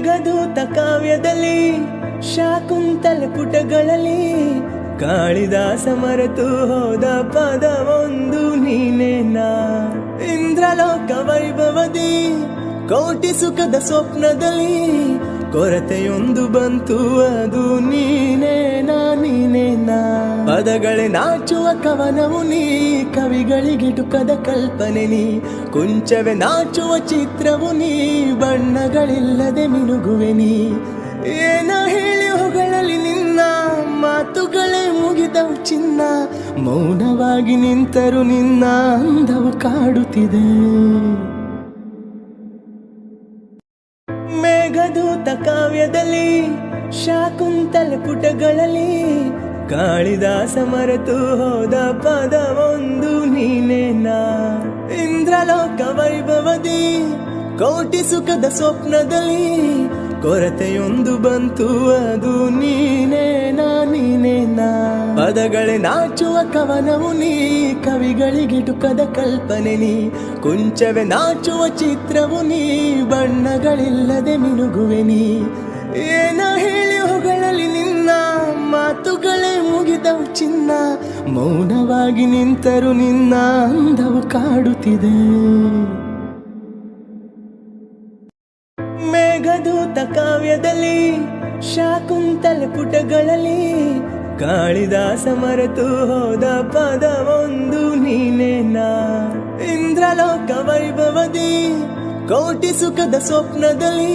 ಮೇಘದೂತ ಕಾವ್ಯದಲ್ಲಿ, ಶಾಕುಂತಲ ಪುಟಗಳಲ್ಲಿ ಕಾಳಿದಾಸ ಮರೆತು ಹೋದ ಪದವೊಂದು ನೀನೇನಾ ಇಂದ್ರಲೋಕ ವೈಭವದಿ, ಕೋಟಿ ಸುಖದ ಸ್ವಪ್ನದಲ್ಲಿ, ಕೊರತೆಯೊಂದು ಬಂತು ಅದು ನೀನೇನಾ ನೀನೇನಾ ಪದಗಳೇ ನಾಚುವ ಕವನವು ನೀ ಕವಿಗಳಿಗಿಟುಕದ ಕಲ್ಪನೆ ನೀ. ಕುಂಚವೇ ನಾಚುವ ಚಿತ್ರವು ನೀ, ಬಣ್ಣಗಳಿಲ್ಲದೆ ಮಿನುಗುವೆ ನೀ. ಏನ ಹೇಳಿ ಹೊಗಳಲ್ಲಿ ನಿನ್ನ, ಮಾತುಗಳೇ ಮುಗಿದವು ಚಿನ್ನ. ಮೌನವಾಗಿ ನಿಂತರು ನಿನ್ನ ಅಂದವು ಕಾಡುತ್ತಿದೆ. ಮೇಘದೂತ ಕಾವ್ಯದಲ್ಲಿ, ಶಾಕುಂತಲ ಪುಟಗಳಲ್ಲಿ ಕಾಳಿದಾಸ ಮರೆತು ಹೋದ ಪದವೊಂದು ನೀನೇನಾ ಇಂದ್ರಲೋಕ ವೈಭವದಿ, ಕೋಟಿ ಸುಖದ ಸ್ವಪ್ನದಲ್ಲಿ ಕೊರತೆಯೊಂದು ಬಂತು, ಅದು ನೀನೇನಾ ನೀನೇನಾ ಪದಗಳೇ ನಾಚುವ ಕವನವು ನೀ ಕವಿಗಳಿಗಿಟುಕದ ಕಲ್ಪನೆ ನೀ. ಕುಂಚವೇ ನಾಚುವ ಚಿತ್ರವು ನೀ, ಬಣ್ಣಗಳಿಲ್ಲದೆ ಮಿನುಗುವೆ ನೀ. ಏನ ಹೇಳಿ ಹೊಗಳಲ್ಲಿ ಚಿನ್ನ ಮೌನವಾಗಿ ನಿಂತರು ನಿನ್ನ ಅಂದವು ಕಾಡುತ್ತಿದೆ. ಮೇಘದೂತ ಕಾವ್ಯದಲ್ಲಿ, ಶಾಕುಂತಲ ಪುಟಗಳಲ್ಲಿ, ಕಾಳಿದಾಸ ಮರೆತು ಹೋದ ಪದವೊಂದು ನೀನೇನಾ. ಇಂದ್ರಲೋಕ ವೈಭವದಿ, ಕೋಟಿ ಸುಖದ ಸ್ವಪ್ನದಲ್ಲಿ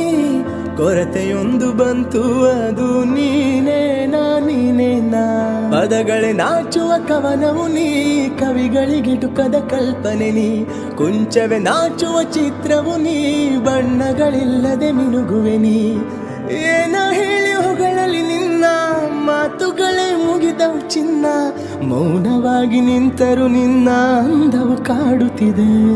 ಕೊರತೆಯೊಂದು ಬಂತು, ಅದು ನೀನೇನಾ ಪದಗಳೇ ನಾಚುವ ಕವನವು ನೀ ಕವಿಗಳಿಗಿಟುಕದ ಕಲ್ಪನೆ ನೀ. ಕುಂಚವೇ ನಾಚುವ ಚಿತ್ರವು ನೀ, ಬಣ್ಣಗಳಿಲ್ಲದೆ ಮಿನುಗುವೆ ನೀ. ಏನ ಹೇಳಿ ಹೊಗಳಲ್ಲಿ ನಿನ್ನ, ಮಾತುಗಳೇ ಮುಗಿದವು ಚಿನ್ನ. ಮೌನವಾಗಿ ನಿಂತರು ನಿನ್ನ, ಅಂದವು ಕಾಡುತ್ತಿದೆ.